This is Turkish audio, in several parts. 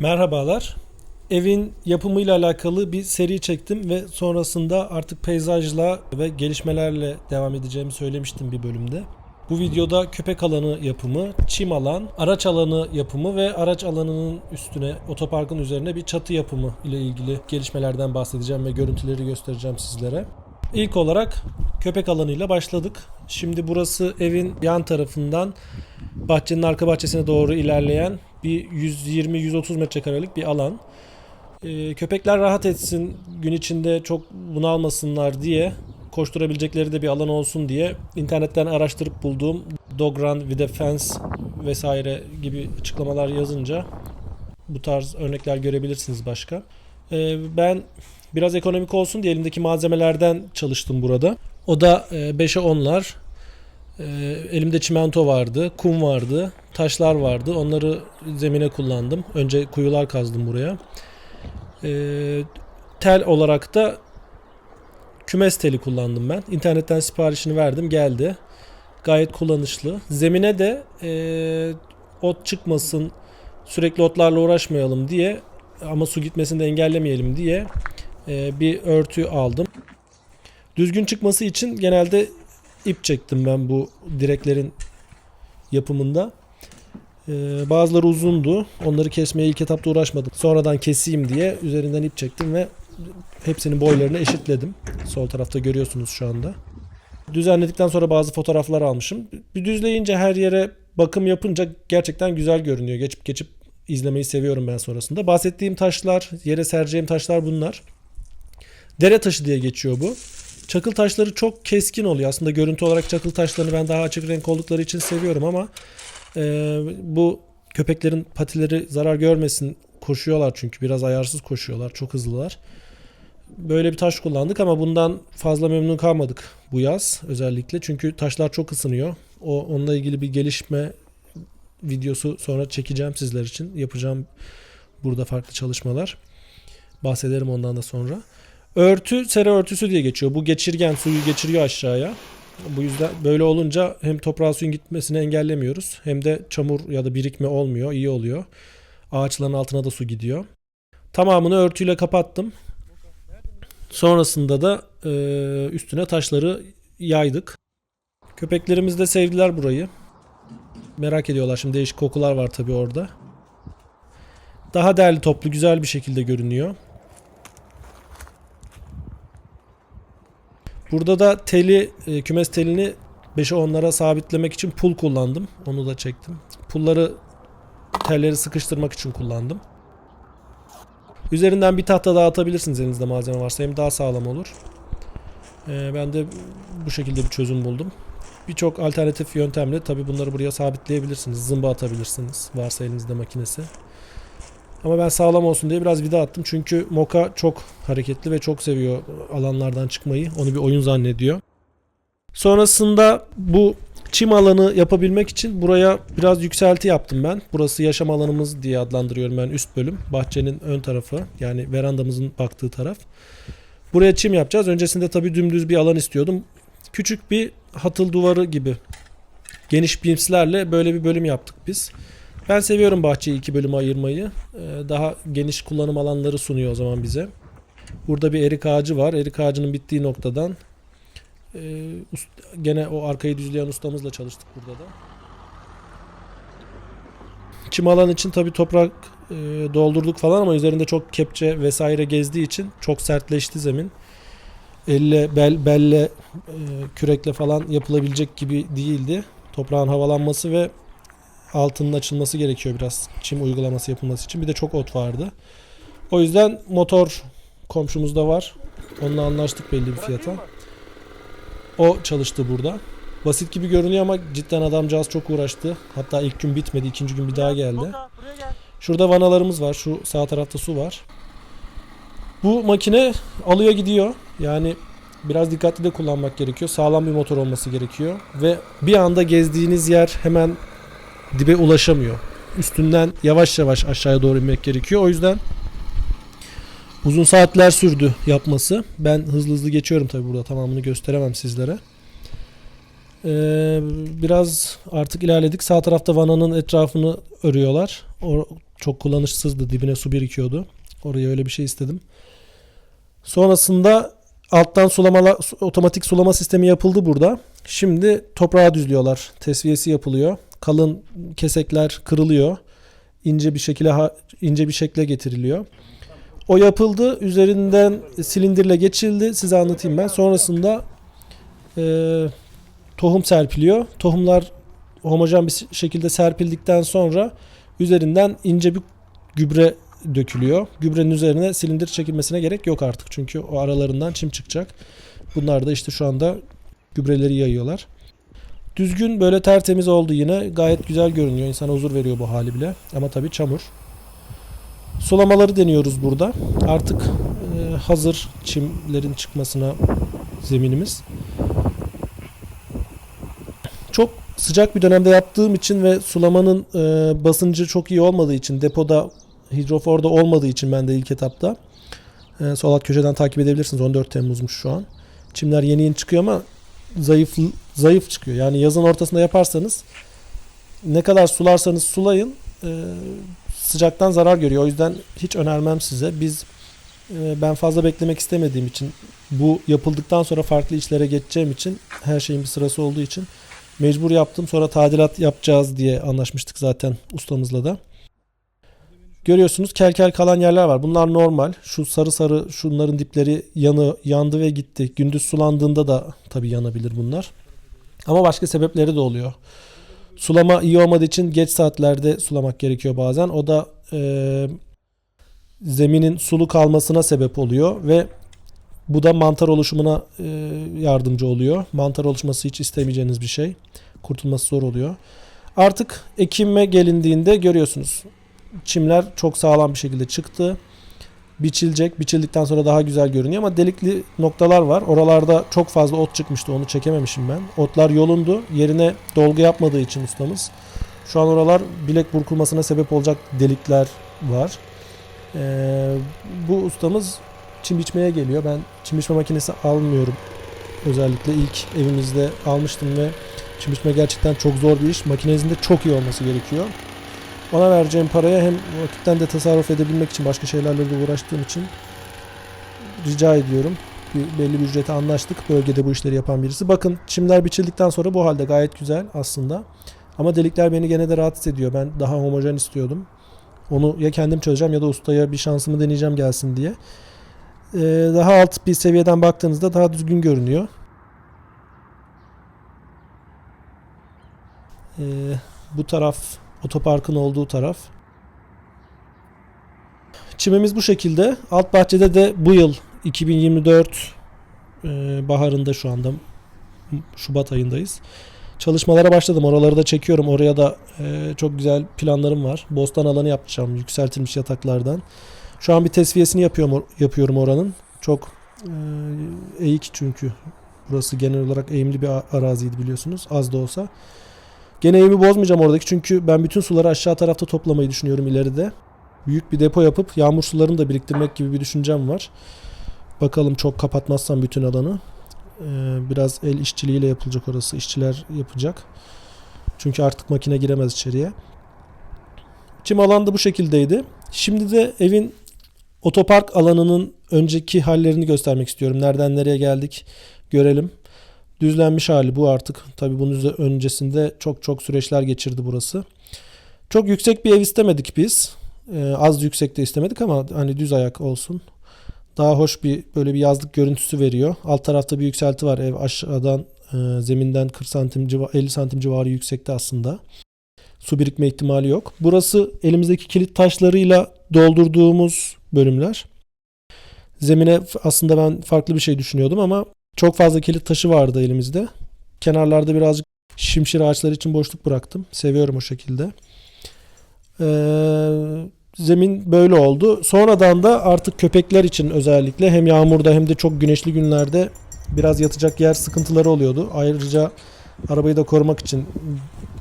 Merhabalar. Evin yapımıyla alakalı bir seri çektim ve sonrasında artık peyzajla ve gelişmelerle devam edeceğimi söylemiştim bir bölümde. Bu videoda köpek alanı yapımı, çim alan, araç alanı yapımı ve araç alanının üstüne, otoparkın üzerine bir çatı yapımı ile ilgili gelişmelerden bahsedeceğim ve görüntüleri göstereceğim sizlere. İlk olarak köpek alanıyla başladık. Şimdi burası evin yan tarafından bahçenin arka bahçesine doğru ilerleyen bir 120-130 metrekarelik bir alan. Ee, köpekler rahat etsin, gün içinde çok bunalmasınlar diye koşturabilecekleri de bir alan olsun diye internetten araştırıp bulduğum dog run with a fence vesaire gibi açıklamalar yazınca bu tarz örnekler görebilirsiniz başka. Ee, ben biraz ekonomik olsun diye elimdeki malzemelerden çalıştım burada. O da e, 5'e 10'lar. Ee, elimde çimento vardı, kum vardı, taşlar vardı. Onları zemine kullandım. Önce kuyular kazdım buraya. Ee, tel olarak da kümes teli kullandım ben. İnternetten siparişini verdim, geldi. Gayet kullanışlı. Zemine de e, ot çıkmasın, sürekli otlarla uğraşmayalım diye ama su gitmesini de engellemeyelim diye e, bir örtü aldım. Düzgün çıkması için genelde ip çektim ben bu direklerin yapımında. Ee, bazıları uzundu. Onları kesmeye ilk etapta uğraşmadım. Sonradan keseyim diye üzerinden ip çektim ve hepsinin boylarını eşitledim. Sol tarafta görüyorsunuz şu anda. Düzenledikten sonra bazı fotoğraflar almışım. Bir düzleyince her yere bakım yapınca gerçekten güzel görünüyor. Geçip geçip izlemeyi seviyorum ben sonrasında. Bahsettiğim taşlar, yere sereceğim taşlar bunlar. Dere taşı diye geçiyor bu. Çakıl taşları çok keskin oluyor. Aslında görüntü olarak çakıl taşlarını ben daha açık renk oldukları için seviyorum ama e, bu köpeklerin patileri zarar görmesin koşuyorlar çünkü biraz ayarsız koşuyorlar. Çok hızlılar. Böyle bir taş kullandık ama bundan fazla memnun kalmadık bu yaz özellikle. Çünkü taşlar çok ısınıyor. O onunla ilgili bir gelişme videosu sonra çekeceğim sizler için. Yapacağım burada farklı çalışmalar. Bahsederim ondan da sonra. Örtü sera örtüsü diye geçiyor. Bu geçirgen suyu geçiriyor aşağıya. Bu yüzden böyle olunca hem toprağa suyun gitmesini engellemiyoruz hem de çamur ya da birikme olmuyor. iyi oluyor. Ağaçların altına da su gidiyor. Tamamını örtüyle kapattım. Sonrasında da e, üstüne taşları yaydık. Köpeklerimiz de sevdiler burayı. Merak ediyorlar. Şimdi değişik kokular var tabii orada. Daha değerli toplu güzel bir şekilde görünüyor. Burada da teli, e, kümes telini 5'e 10'lara sabitlemek için pul kullandım. Onu da çektim. Pulları telleri sıkıştırmak için kullandım. Üzerinden bir tahta daha atabilirsiniz elinizde malzeme varsa. Hem daha sağlam olur. E, ben de bu şekilde bir çözüm buldum. Birçok alternatif yöntemle tabi bunları buraya sabitleyebilirsiniz. Zımba atabilirsiniz varsa elinizde makinesi. Ama ben sağlam olsun diye biraz vida attım. Çünkü Moka çok hareketli ve çok seviyor alanlardan çıkmayı. Onu bir oyun zannediyor. Sonrasında bu çim alanı yapabilmek için buraya biraz yükselti yaptım ben. Burası yaşam alanımız diye adlandırıyorum ben üst bölüm. Bahçenin ön tarafı yani verandamızın baktığı taraf. Buraya çim yapacağız. Öncesinde tabii dümdüz bir alan istiyordum. Küçük bir hatıl duvarı gibi geniş bimslerle böyle bir bölüm yaptık biz. Ben seviyorum bahçeyi iki bölüme ayırmayı. Ee, Daha geniş kullanım alanları sunuyor o zaman bize. Burada bir erik ağacı var. Erik ağacının bittiği noktadan e, gene o arkayı düzleyen ustamızla çalıştık burada da. Çim alan için tabi toprak e, doldurduk falan ama üzerinde çok kepçe vesaire gezdiği için çok sertleşti zemin. Elle, bel, belle, e, kürekle falan yapılabilecek gibi değildi. Toprağın havalanması ve altının açılması gerekiyor biraz çim uygulaması yapılması için. Bir de çok ot vardı. O yüzden motor komşumuzda var. Onunla anlaştık belli bir fiyata. O çalıştı burada. Basit gibi görünüyor ama cidden adamcağız çok uğraştı. Hatta ilk gün bitmedi, ikinci gün bir daha geldi. Şurada vanalarımız var. Şu sağ tarafta su var. Bu makine alıyor gidiyor. Yani biraz dikkatli de kullanmak gerekiyor. Sağlam bir motor olması gerekiyor. Ve bir anda gezdiğiniz yer hemen dibe ulaşamıyor. Üstünden yavaş yavaş aşağıya doğru inmek gerekiyor. O yüzden uzun saatler sürdü yapması. Ben hızlı hızlı geçiyorum tabi burada tamamını gösteremem sizlere. Ee, biraz artık ilerledik. Sağ tarafta vananın etrafını örüyorlar. O çok kullanışsızdı. Dibine su birikiyordu. Oraya öyle bir şey istedim. Sonrasında alttan sulama otomatik sulama sistemi yapıldı burada. Şimdi toprağı düzlüyorlar. Tesviyesi yapılıyor. Kalın kesekler kırılıyor. İnce bir şekilde ince bir şekle getiriliyor. O yapıldı. Üzerinden silindirle geçildi. Size anlatayım ben. Sonrasında eee, tohum serpiliyor. Tohumlar homojen bir şekilde serpildikten sonra üzerinden ince bir gübre dökülüyor. Gübrenin üzerine silindir çekilmesine gerek yok artık. Çünkü o aralarından çim çıkacak. Bunlar da işte şu anda gübreleri yayıyorlar. Düzgün böyle tertemiz oldu yine. Gayet güzel görünüyor. İnsana huzur veriyor bu hali bile. Ama tabii çamur. Sulamaları deniyoruz burada. Artık e, hazır çimlerin çıkmasına zeminimiz. Çok sıcak bir dönemde yaptığım için ve sulamanın e, basıncı çok iyi olmadığı için depoda hidroforda olmadığı için ben de ilk etapta e, sol alt köşeden takip edebilirsiniz 14 Temmuz'muş şu an. Çimler yeni yeni çıkıyor ama zayıf zayıf çıkıyor. Yani yazın ortasında yaparsanız ne kadar sularsanız sulayın e, sıcaktan zarar görüyor. O yüzden hiç önermem size. Biz e, ben fazla beklemek istemediğim için bu yapıldıktan sonra farklı işlere geçeceğim için her şeyin bir sırası olduğu için mecbur yaptım. Sonra tadilat yapacağız diye anlaşmıştık zaten ustamızla da. Görüyorsunuz kel kel kalan yerler var. Bunlar normal. Şu sarı sarı şunların dipleri yanı yandı ve gitti. Gündüz sulandığında da tabii yanabilir bunlar. Ama başka sebepleri de oluyor. Sulama iyi olmadığı için geç saatlerde sulamak gerekiyor bazen. O da e, zeminin sulu kalmasına sebep oluyor ve bu da mantar oluşumuna e, yardımcı oluyor. Mantar oluşması hiç istemeyeceğiniz bir şey. Kurtulması zor oluyor. Artık ekime gelindiğinde görüyorsunuz. Çimler çok sağlam bir şekilde çıktı. Biçilecek. Biçildikten sonra daha güzel görünüyor ama delikli noktalar var. Oralarda çok fazla ot çıkmıştı. Onu çekememişim ben. Otlar yolundu. Yerine dolgu yapmadığı için ustamız. Şu an oralar bilek burkulmasına sebep olacak delikler var. Ee, bu ustamız çim biçmeye geliyor. Ben çim biçme makinesi almıyorum. Özellikle ilk evimizde almıştım ve çim biçme gerçekten çok zor bir iş. Makinenizin de çok iyi olması gerekiyor. Ona vereceğim paraya hem vakitten de tasarruf edebilmek için başka şeylerle de uğraştığım için rica ediyorum. Bir, belli bir ücrete anlaştık. Bölgede bu işleri yapan birisi. Bakın çimler biçildikten sonra bu halde gayet güzel aslında. Ama delikler beni gene de rahatsız ediyor. Ben daha homojen istiyordum. Onu ya kendim çözeceğim ya da ustaya bir şansımı deneyeceğim gelsin diye. Ee, daha alt bir seviyeden baktığınızda daha düzgün görünüyor. Ee, bu taraf otoparkın olduğu taraf. Çimimiz bu şekilde. Alt bahçede de bu yıl 2024 e, baharında şu anda Şubat ayındayız. Çalışmalara başladım. Oraları da çekiyorum. Oraya da e, çok güzel planlarım var. Bostan alanı yapacağım yükseltilmiş yataklardan. Şu an bir tesviyesini yapıyorum yapıyorum oranın. Çok e, eğik çünkü. Burası genel olarak eğimli bir araziydi biliyorsunuz. Az da olsa. Gene eğimi bozmayacağım oradaki çünkü ben bütün suları aşağı tarafta toplamayı düşünüyorum ileride. Büyük bir depo yapıp yağmur sularını da biriktirmek gibi bir düşüncem var. Bakalım çok kapatmazsam bütün alanı. Ee, biraz el işçiliğiyle yapılacak orası. İşçiler yapacak. Çünkü artık makine giremez içeriye. Çim alan da bu şekildeydi. Şimdi de evin otopark alanının önceki hallerini göstermek istiyorum. Nereden nereye geldik görelim. Düzlenmiş hali bu artık. Tabii bunun öncesinde çok çok süreçler geçirdi burası. Çok yüksek bir ev istemedik biz. Ee, az yüksek de istemedik ama hani düz ayak olsun. Daha hoş bir böyle bir yazlık görüntüsü veriyor. Alt tarafta bir yükselti var. Ev aşağıdan e, zeminden 40 santim civa- 50 santim civarı yüksekte aslında. Su birikme ihtimali yok. Burası elimizdeki kilit taşlarıyla doldurduğumuz bölümler. Zemine aslında ben farklı bir şey düşünüyordum ama çok fazla kilit taşı vardı elimizde. Kenarlarda birazcık şimşir ağaçları için boşluk bıraktım. Seviyorum o şekilde. Ee, zemin böyle oldu. Sonradan da artık köpekler için özellikle hem yağmurda hem de çok güneşli günlerde biraz yatacak yer sıkıntıları oluyordu. Ayrıca arabayı da korumak için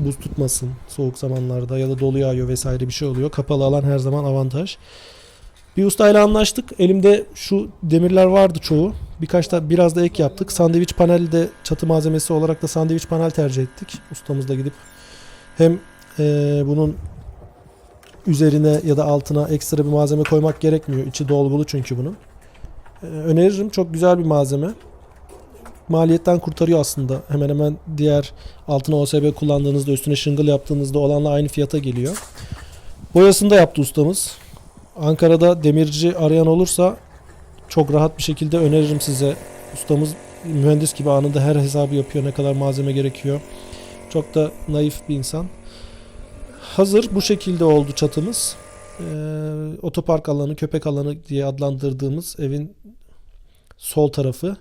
buz tutmasın soğuk zamanlarda ya da dolu yağıyor vesaire bir şey oluyor. Kapalı alan her zaman avantaj. Bir ustayla anlaştık. Elimde şu demirler vardı çoğu. Birkaç da biraz da ek yaptık. Sandviç paneli de çatı malzemesi olarak da sandviç panel tercih ettik. Ustamızla gidip hem eee, bunun üzerine ya da altına ekstra bir malzeme koymak gerekmiyor. İçi dolgulu çünkü bunun. Ee, öneririm. Çok güzel bir malzeme. Maliyetten kurtarıyor aslında. Hemen hemen diğer altına OSB kullandığınızda üstüne şıngıl yaptığınızda olanla aynı fiyata geliyor. Boyasını da yaptı ustamız. Ankara'da demirci arayan olursa çok rahat bir şekilde öneririm size. Ustamız mühendis gibi anında her hesabı yapıyor. Ne kadar malzeme gerekiyor. Çok da naif bir insan. Hazır bu şekilde oldu çatımız. Ee, otopark alanı, köpek alanı diye adlandırdığımız evin sol tarafı.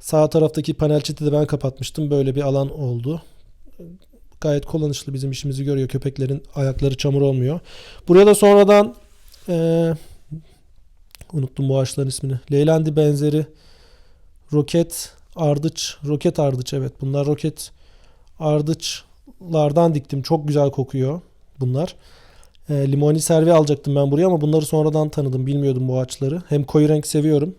Sağ taraftaki panel çiti de ben kapatmıştım. Böyle bir alan oldu. Gayet kullanışlı bizim işimizi görüyor. Köpeklerin ayakları çamur olmuyor. Buraya da sonradan eee, unuttum bu ağaçların ismini. Leylandi benzeri roket ardıç, roket ardıç evet. Bunlar roket ardıçlardan diktim. Çok güzel kokuyor bunlar. E, limoni servi alacaktım ben buraya ama bunları sonradan tanıdım. Bilmiyordum bu ağaçları. Hem koyu renk seviyorum.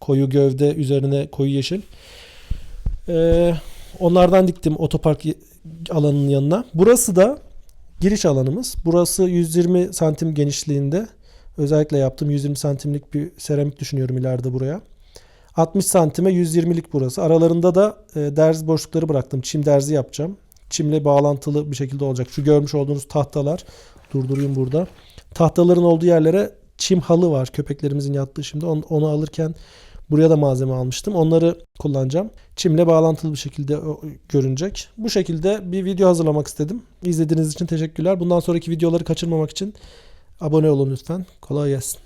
Koyu gövde üzerine koyu yeşil. E, onlardan diktim otopark alanının yanına. Burası da giriş alanımız. Burası 120 santim genişliğinde. Özellikle yaptım. 120 santimlik bir seramik düşünüyorum ileride buraya. 60 santime 120'lik burası. Aralarında da e, derzi boşlukları bıraktım. Çim derzi yapacağım. Çimle bağlantılı bir şekilde olacak. Şu görmüş olduğunuz tahtalar. Durdurayım burada. Tahtaların olduğu yerlere çim halı var. Köpeklerimizin yattığı şimdi. Onu, onu alırken buraya da malzeme almıştım. Onları kullanacağım. Çimle bağlantılı bir şekilde görünecek. Bu şekilde bir video hazırlamak istedim. İzlediğiniz için teşekkürler. Bundan sonraki videoları kaçırmamak için abone olun lütfen. Kolay gelsin.